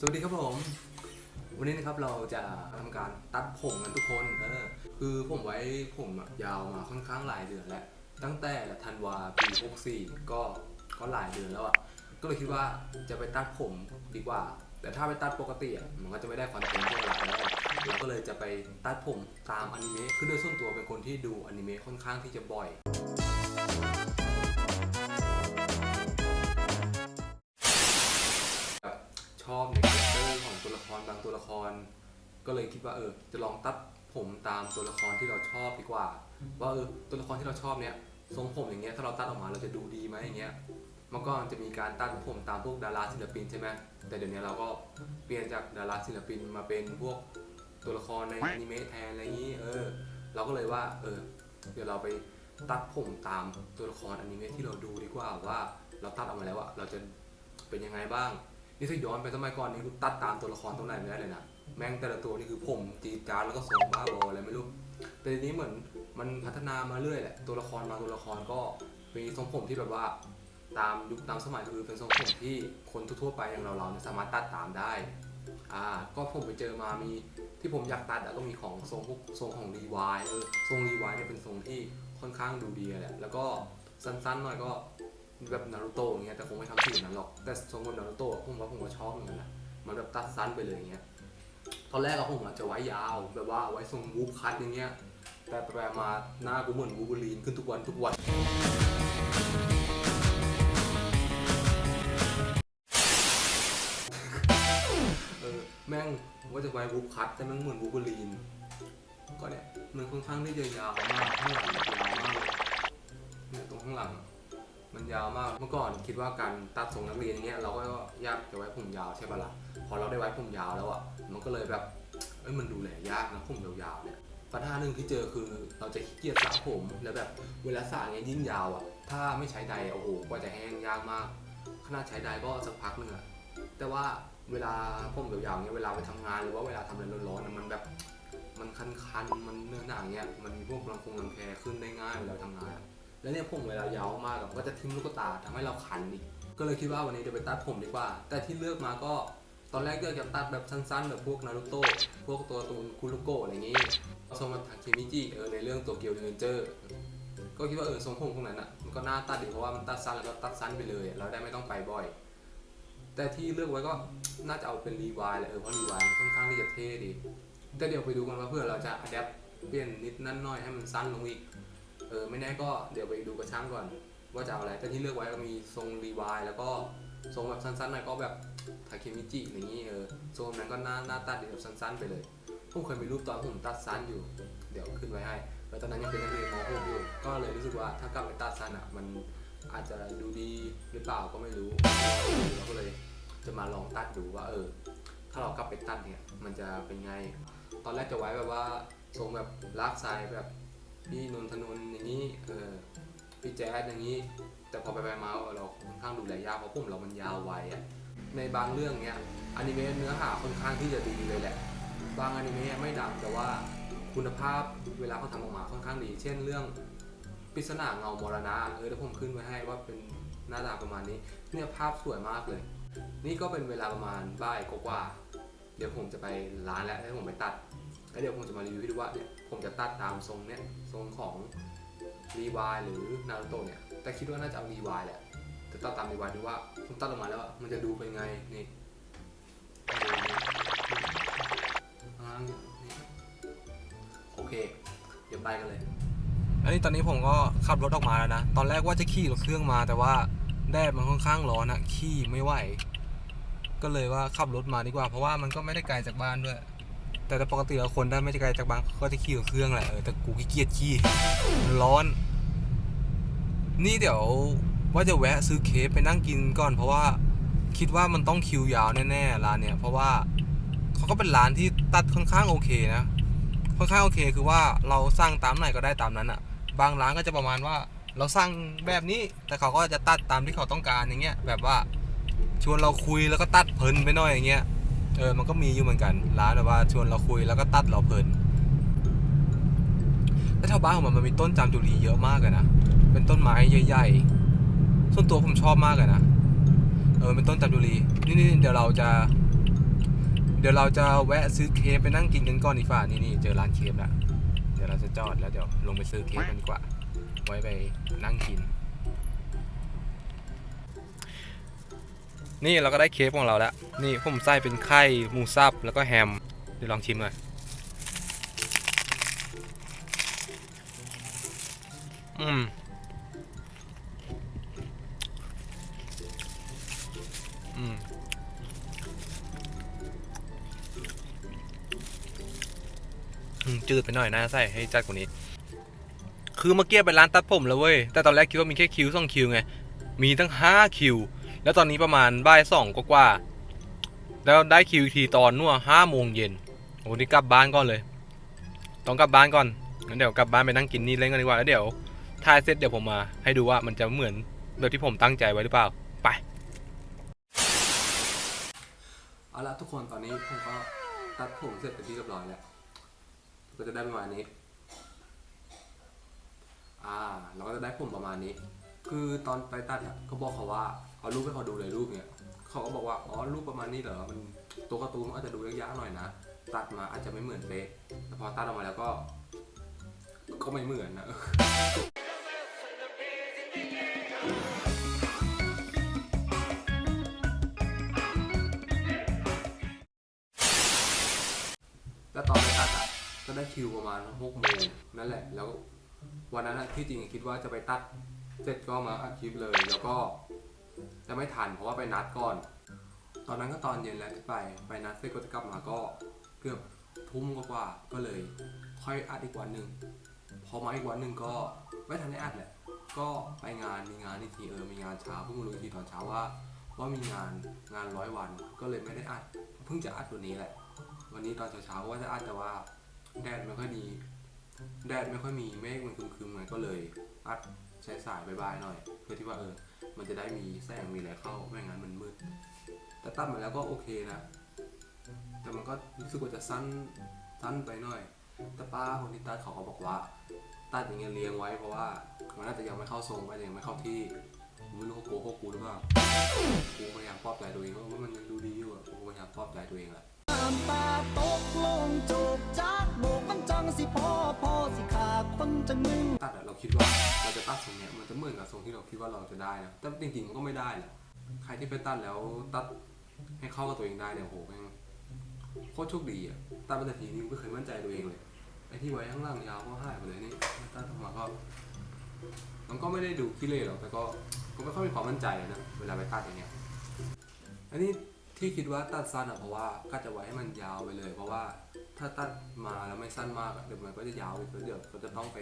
สวัสดีครับผม วันนี้นะครับเราจะทำการตัดผมกันทุกคนเออคือผมไว้ผมยาวมาค่อนข้างหลายเดือนแล้ว ตั้งแต่ธันวาปี 64 ก็ก็หลายเดือนแล้วอะก็เลยคิดว่าจะไปตัดผมดีกว่า แต่ถ้าไปตัดปกติอะมันก็จะไม่ได้คอนเทนต์เท่าไหร่แล้วเราก็เลยจะไปตัดผมตามอนิเมะคือโดยส่วนตัวเป็นคนที่ดูอนิเมะค่อนข้างที่จะบ่อยชอบใน คร ก็เลยคิดว่าเออ จะลองตัดผมตามตัวละครที่เราชอบดีกว่า ว่าเออตัวละครที่เราชอบเนี่ยทรงผมอย่างเงี้ยถ้าเราตัดออกมาเราจะดูดีไหมอย่างเงี้ยเมื่อก่อนจะมีการตัดผมตามพวกดาราศิลปินใช่ไหมแต่เดี๋ยวนี้เราก็เปลี่ยนจากดาราศิลปินมาเป็นพวกตัวละครในอนิเมะแทนอะไรอย่างงี้เออ เราก็เลยว่า เออ เดี๋ยวเราไปตัดผมตามตัวละครอนิเมะที่เราดูดีกว่าว่า เราตัดออกมาแล้วอะเราจะเป็นยังไงบ้าง นี่ถ้าย้อนไปสมัยก่อนนี่กูตัดตามตัวละครตรงไหนไม่ได้เลยนะแม่งแต่ละตัวนี่คือผมจีดจานแล้วก็ทรงบ้าบออะไรไม่รู้แต่ทีนี้เหมือนมันพัฒนามาเรื่อยแหละตัวละครบางตัวละครก็มีทรงผมที่แบบว่า ตามยุคตามสมัยคือเป็นทรงผมที่คนทั่วๆไปอย่างเราเราเนี่ยสามารถตัดตามได้อ่าก็ผมไปเจอมามีที่ผมอยากตัดอะก็มีของทรงพวกทรงของรีวายเออทรงรีวายเนี่ยเป็นทรงที่ค่อนข้างดูดีแหละแล้วก็สั้นๆหน่อยก็ แบบนารูโตะอย่างเงี้ยแต่คงไม่ทำสีแบบนั้นหรอกแต่ทรงแบบนารูโตะผมว่าผมก็ชอบเหมือนกันนะมันแบบตัดสั้นไปเลยอย่างเงี้ยตอนแรกอะผมอะจะไว้ยาวแบบว่าไว้ทรงวูฟคัทอย่างเงี้ยแต่ไปๆมาหน้ากูเหมือนวูบูลีนขึ้นทุกวันทุกวันเออแม่งว่าจะไว้วูฟคัทแต่แม่งเหมือนวูบูลีนก็เนี่ยมันค่อนข้างที่จะยาวมากข้างหลังยาวมากเลยเนี่ยตรงข้างหลัง มันยาวมาก เมื่อก่อนคิดว่าการตัดทรงนักเรียนอย่างเงี้ยเราก็ยากจะไว้ผมยาวใช่ปะล่ะ พอเราได้ไว้ผมยาวแล้วอะ มันก็เลยแบบ เอ้ย มันดูแลยากนะผมยาวๆเนี่ย ปัญหาหนึ่งที่เจอคือเราจะขี้เกียจสระผม แล้วแบบเวลาสระเงี้ยยิ่งยาวอะ ถ้าไม่ใช้ใดโอ้โหกว่าจะแห้งยากมาก ขนาดใช้ใดก็สักพักหนึ่งอะแต่ว่าเวลาผมยาวๆเงี้ยเวลาไปทำงานหรือว่าเวลาทำอะไรร้อนๆมันแบบ มันคันๆ มันเนื้อหนาเงี้ย มันมีพวกรังคงรังแคขึ้นได้ง่ายเวลาทำงานอะ แล้วเนี่ยผมเวลายาวมากอะก็จะทิ้มลูกตาทำให้เราคันอีกก็เลยคิดว่าวันนี้จะไปตัดผมดีกว่า แต่ที่เลือกมาก็ตอนแรกก็จะตัดแบบสั้นๆ แบบพวกนารูโตะพวกตัวตูนคุรุโกะอะไรอย่างงี้ทรงมันทาเคมิจิเออในเรื่องตัวเกียวเรนเจอร์ก็คิดว่าเออทรงผมพวกนั้นอะมันก็น่าตัดดีเพราะว่ามันตัดสั้นแล้วก็ตัดสั้นไปเลยเราได้ไม่ต้องไปบ่อย แต่ที่เลือกไว้ก็น่าจะเอาเป็นรีวายแหละเออเพราะรีวายค่อนข้างที่จะเท่ดีแต่เดี๋ยวไปดูกันว่าเพื่อเราจะอัดแอปเปลี่ยนนิดนั่นน่อยให้มันสั้นลงอีก เออไม่แน่ก็เดี๋ยวไปดูกระช่างก่อน ว่าจะเอาอะไรแต่ที่เลือกไว้ก็มีทรงรีวายแล้วก็ทรงแบบสั้นๆหน่อยก็แบบทาเคมิจิอย่างนี้เออทรงนั้นก็หน้าหน้าตัดแบบสั้นๆไปเลยผมเคยมีรูปตอนผมตัดสั้นอยู่ เดี๋ยวขึ้นไว้ให้แล้วตอนนั้นยังเป็นนักเรียนม .6 อยู่ก็เลยรู้สึกว่าถ้ากลับไปตัดสั้นอะมันอาจจะดูดีหรือเปล่าก็ไม่รู้เราก็เลยจะมาลองตัดดูว่าเออ ถ้าเรากลับไปตัดเนี่ยมันจะเป็นไง ตอนแรกจะไว้แบบว่าทรงแบบลากสายแบบ พี่นนทนนท์อย่างนี้เออพี่แจ๊ดอย่างนี้ แต่พอไปไปมาเราค่อนข้างดูแลยากเพราะผมเรามันยาวไวอะในบางเรื่องเนี้ยอนิเมะเนื้อหาค่อนข้างที่จะดีเลยแหละ บางอนิเมะไม่ดังแต่ว่าคุณภาพเวลาเขาทำออกมาค่อนข้างดี เช่นเรื่องปริศนาเงามรณะเออเดี๋ยวผมขึ้นไว้ให้ว่าเป็นหน้าตาประมาณนี้เนี่ยภาพสวยมากเลย นี่ก็เป็นเวลาประมาณบ่ายกว่า เดี๋ยวผมจะไปร้านแล้วให้ผมไปตัด แล้วเดี๋ยวผมจะมารีวิวให้ดูว่าเนี่ย ผมจะตัดตามทรงเนี่ยทรงของรีวายหรือนารูโตะเนี่ย แต่คิดว่าน่าจะเอารีวายแหละแต่ตัดตามรีวายดูว่าผมตัดออกมาแล้วมันจะดูเป็นไงนี่โอเค เดี๋ยวไปกันเลยอันนี้ตอนนี้ผมก็ขับรถออกมาแล้วนะ ตอนแรกว่าจะขี่รถเครื่องมาแต่ว่าแดดมันค่อนข้างร้อนอะขี่ไม่ไหว ก็เลยว่าขับรถมาดีกว่า เพราะว่ามันก็ไม่ได้ไกลจากบ้านด้วย แต่ปกติแล้วคนถ้าไม่ไกลจากบานก็จะขี่กับเครื่องแหละเออแต่กูขี้เกียจขี่ร้อน นี่เดี๋ยวว่าจะแวะซื้อเคฟไปนั่งกินก่อน เพราะว่าคิดว่ามันต้องคิวยาวแน่ๆร้านเนี้ยเพราะว่าเขาก็เป็นร้านที่ตัดค่อนข้างโอเคนะค่อนข้างโอเคคือว่าเราสั่งตามไหนก็ได้ตามนั้นอะ บางร้านก็จะประมาณว่าเราสั่งแบบนี้แต่เขาก็จะตัดตามที่เขาต้องการอย่างเงี้ยแบบว่าชวนเราคุยแล้วก็ตัดเพลินไปหน่อยอย่างเงี้ย เออ มันก็มีอยู่เหมือนกัน ร้านแบบว่าชวนเราคุยแล้วก็ตัดเราเพลิน แล้วแถวบ้านของมันมันมีต้นจามจุรีเยอะมากเลยนะ เป็นต้นไม้ใหญ่ๆ ส่วนตัวผมชอบมากเลยนะ เออ เป็นต้นจามจุรี นี่นี่เดี๋ยวเราจะ เดี๋ยวเราจะแวะซื้อเคฟไปนั่งกินกันก่อนดีกว่านี่นี่เจอร้านเคฟแล้ว เดี๋ยวเราจะจอดแล้วเดี๋ยวลงไปซื้อเคฟกันดีกว่า ไว้ไปนั่งกิน นี่เราก็ได้เคฟของเราแล้ว นี่ผมใส่เป็นไข่หมูสับแล้วก็แฮม เดี๋ยวลองชิมหน่อยอืมอืมอืมจืดไปหน่อยนะใส่ให้จัดกว่านี้ คือเมื่อกี้ไปร้านตัดผมแล้วเว้ย แต่ตอนแรกคิดว่ามีแค่คิวสองคิวไง มีตั้งห้าคิว แล้วตอนนี้ประมาณบ่ายสองกว่าๆแล้วได้คิวทีตอนนู่นห้าโมงเย็นโอ้นี่กลับบ้านก่อนเลย ต้องกลับบ้านก่อนงั้นเดี๋ยวกลับบ้านไปนั่งกินนี่เล่นกันดีกว่าแล้วเดี๋ยวถ่ายเสร็จเดี๋ยวผมมาให้ดูว่ามันจะเหมือนแบบที่ผมตั้งใจไว้หรือเปล่า ไป เอาละทุกคนตอนนี้ผมก็ตัดผมเสร็จเป็นที่เรียบร้อยแล้ว ก็จะได้ประมาณนี้ อ่า เราก็จะได้ผมประมาณนี้ คือตอนไปตัดอะเขาบอกเขาว่า เอารูปให้เขาดูเลยรูปเนี้ยเขาก็บอกว่าอ๋อรูปประมาณนี้เหรอมันตัวการ์ตูนมันอาจจะดูยากๆหน่อยนะตัดมาอาจจะไม่เหมือนเป๊ะแต่พอตัดออกมาแล้วก็ ก็ไม่เหมือนนะแล้วตอนไปตัดอะก็ได้คิวประมาณหกโมงนั่นแหละ แล้ววันนั้นที่จริงคิดว่าจะไปตัดเสร็จก็มาอัดคลิปเลย แล้วก็ จะไม่ทันเพราะว่าไปนัดก่อน ตอนนั้นก็ตอนเย็นแล้วที่ไปไปนัดเสร็จก็จะกลับมาก็เกือบทุ่มกว่าก็เลย ค่อยอัดอีกวันหนึ่งพอมาอีกวันหนึ่งก็ไม่ทันได้อัดแหละก็ไปงานมีงานอีกทีเออมีงานเช้าเพิ่งรู้อีกทีตอนเช้าว่าว่ามีงานงานร้อยวันก็เลยไม่ได้อัดเพิ่งจะอัดวันนี้แหละ วันนี้ตอนเช้าๆว่าจะอัดแต่ว่าแดดไม่ค่อยดี แดดไม่ค่อยมีเมฆมันคึมๆไงก็เลย อัดใช้สายบายๆหน่อย เพื่อที่ว่าเออ มันจะได้มีแสงมีอะไรเข้าไม่งั้นมันมืด แต่ตัดมาแล้วก็โอเคนะ แต่มันก็รู้สึกว่าจะสั้นสั้นไปหน่อย แต่ป้าคนที่ตัดเขาก็บอกว่าตัดอย่างเงี้ยเรียงไว้เพราะว่ามันน่าจะยังไม่เข้าทรงอาจจะยังไม่เข้าที่ไม่รู้เขาโกหกกูหรือเปล่ากูพยายามปลอบใจตัวเองว่ามันยังดูดีอยู่อะกูพยายามปลอบใจตัวเองแหละน้ำตาตกลงจูบจากโบกมันจังสิพ่อพ่อสิขาคนจังมึง ตัดอะเราคิดว่าเราจะตัดทรงเนี้ยมันจะเหมือนกับทรงที่เราคิดว่าเราจะได้นะแต่จริงๆมันก็ไม่ได้แหละใครที่ไปตัดแล้วตัดให้เข้ากับตัวเองได้เนี่ยโหแม่งโคตรโชคดีอะตัดมาแต่ทีนี้ไม่เคยมั่นใจตัวเองเลยไอ้ที่ไว้ข้างล่างยาวก็หายไปเลยนี่ตัดออกมาก็มันก็ไม่ได้ดูขี้เละหรอกแต่ก็ก็ไม่ค่อยมีความมั่นใจนะเวลาไปตัดอย่างเงี้ยอันนี้ที่คิดว่าตัดสั้นอะเพราะว่าก็จะไว้ให้มันยาวไปเลย เพราะว่าถ้าตัดมาแล้วไม่สั้นมากเดี๋ยวมันก็จะยาวอีกแล้วเดี๋ยวก็จะต้องไป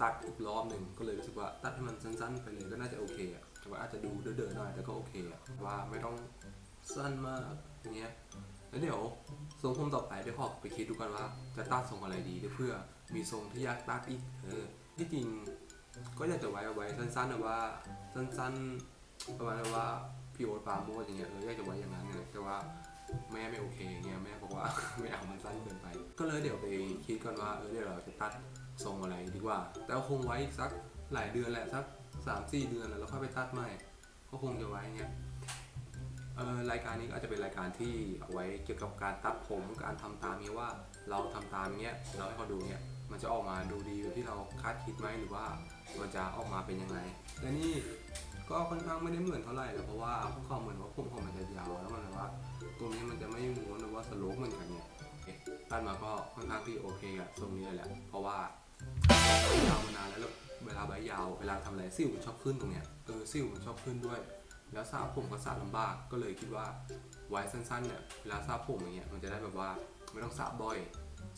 ตัดอีกรอบหนึ่งก็เลยรู้สึกว่าตัดให้มันสั้น ๆ ไปเลยก็น่าจะโอเคอะแต่ว่าอาจจะดูเด๋อๆหน่อยแต่ก็โอเคอะว่าไม่ต้องสั้นมากอย่างเงี้ยแล้วเดี๋ยวทรงผมต่อไปเดี๋ยวขอไปคิดดูกันว่า จะตัดทรงอะไรดีเพื่อมีทรงที่อยากตัดอีกเออที่จริงก็อยากจะไว้เอาไว้สั้นๆนะว่าสั้น ๆ ประมาณว่าพี่โอ๊ตปาโมดอย่างเงี้ยเอออยากจะไว้อย่างนั้นเลยแต่ว่า แม่ไม่โอเคเงี้ยแม่บอกว่า ไม่เอามันสั้นเกินไป ก็เลยเดี๋ยวไปคิดกันว่าเออเดี๋ยวเราจะตัดทรงอะไรดีกว่า แต่คงไว้อีกสักหลายเดือนแหละสักสามสี่เดือนแล้วค่อยไปตัดใหม่ก็คงจะไว้เงี้ยเออรายการนี้ก็อาจจะเป็นรายการที่เอาไว้เกี่ยวกับการตัดผมการทำตามนี้ว่าเราทำตามเนี้ยเราให้เขาดูเนี้ยมันจะออกมาดูดีแบบที่เราคาดคิดไหมหรือว่ามันจะออกมาเป็นยังไงและนี่ ก็ค่อนข้างไม่ได้เหมือนเท่าไหร่เลยเพราะว่าควาเหมือนว่าผมของมันจะยาวแล้วมันแบบว่าตรงนี้มันจะไม่ม้วนหรือว่าสโลปเหมือนกันเนี่ยตัดมาก็ค่อนข้างที่โอเคกับทรงนี้เลยแหละ เพราะว่ายาวมานานแล้วเวลาใบยาวเวลาทำอะไรสิวมันชอบขึ้นตรงเนี้ยเออสิวมันชอบขึ้นด้วย แล้วสระผมก็สระลำบากก็เลยคิดว่าไว้สั้นๆเนี่ยเวลาสระผมอย่างเงี้ยมันจะได้แบบว่าไม่ต้องสระบ่อย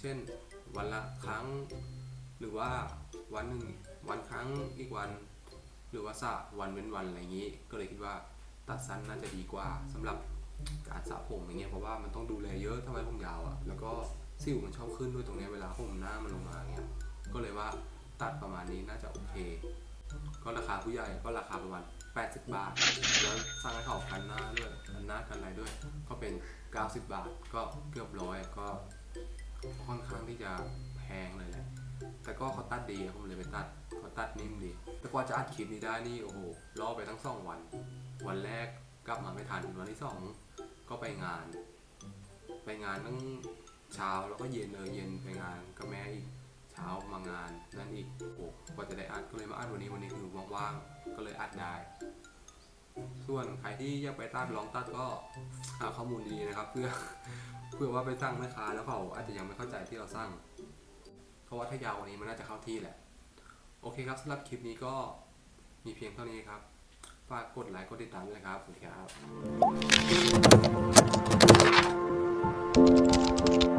เช่นวันละครั้ง หรือว่าวันหนึ่งวันครั้งอีกวัน หรือว่าสระวันเว้นวันอะไรอย่างงี้ ก็เลยคิดว่าตัดสั้นน่าจะดีกว่าสำหรับการสระผมอย่างเงี้ยเพราะว่ามันต้องดูแลเยอะถ้าไว้ผมยาวอะ่ะแล้วก็สิวมันชอบขึ้นด้วยตรงเนี้ยเวลาผมหน้ามันลงมาเงี้ยก็เลยว่าตัดประมาณนี้น่าจะโอเค ก็ราคาผู้ใหญ่ก็ราคาประมาณ 80 บาท แล้วสร้างให้เขากันหน้าด้วยกันหน้ากันอะไรด้วย ก็เป็น 90 บาทก็เกือบร้อยก็ค่อนข้างที่จะแพงเลยแหละ แต่ก็เขาตัดดีอะผมเลยไปตัดเขาตัดนิ่มดี แต่กว่าจะอัดคลิปนี้ได้นี่โอ้โหรอไปทั้งสองวัน วันแรกกลับมาไม่ทันวันที่สองก็ไปงาน ไปงานตั้งเช้าแล้วก็เย็นเลยเย็นไปงานกับแม่อีกเช้ามางานนั่นอีกโอ้กว่าจะได้อัดก็เลยมาอัดวันนี้วันนี้คือว่างๆก็เลยอัดได้ ส่วนใครที่อยากไปตัดลองตัดก็หาข้อมูลดีนะครับ เพื่อเพื่อว่าไปสั่งแม่ค้าแล้วเขาอาจจะยังไม่เข้าใจที่เราสั่ง ราะว่าถ้ายาวกวันนี้มันน่าจะเข้าที่แหละ โอเคครับสำหรับคลิปนี้ก็มีเพียงเท่านี้ครับ ฝากกดไลค์กดติดตามด้วยนะครับ สวัสดีครับ